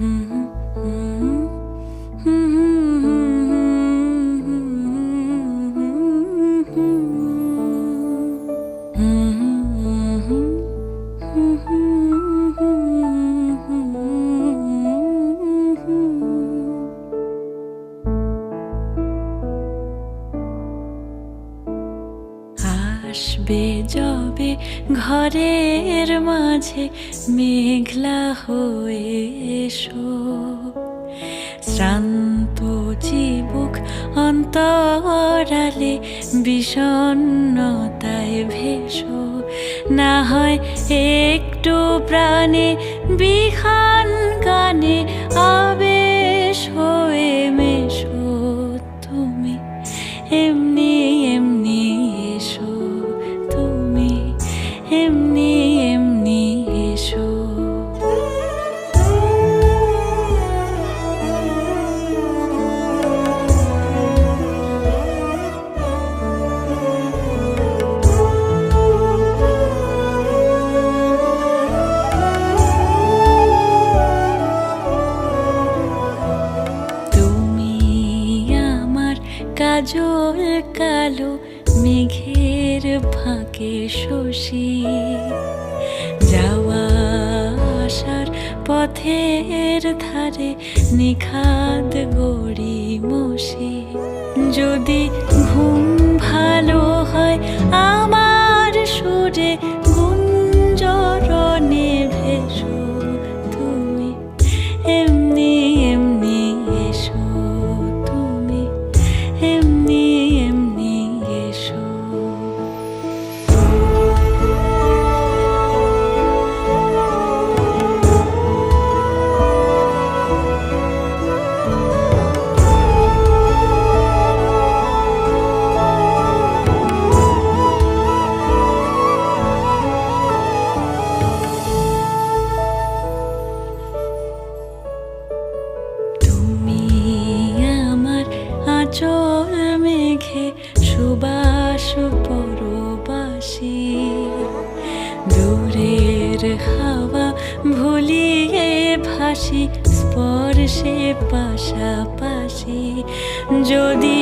Mm-hmm. আসবে যবে ঘরের মাঝে মেঘলা হয়ে এসো। শ্রান্ত চিবুক অন্তরালে বিষণ্ণতায় ভেসো। না হয় একটু প্রাণে বিহান গানে কাজল কালো মেঘের ফাঁকে শশী। যাওয়া আসার পথের ধারে নিখাদ গড়ি মশি যদি ঘুম ভালো আচল মেঘে সুবাস পরবাসী। দূরের হাওয়া ভুলিয়ে ভাসি স্পর্শে পাশাপাশি। যদি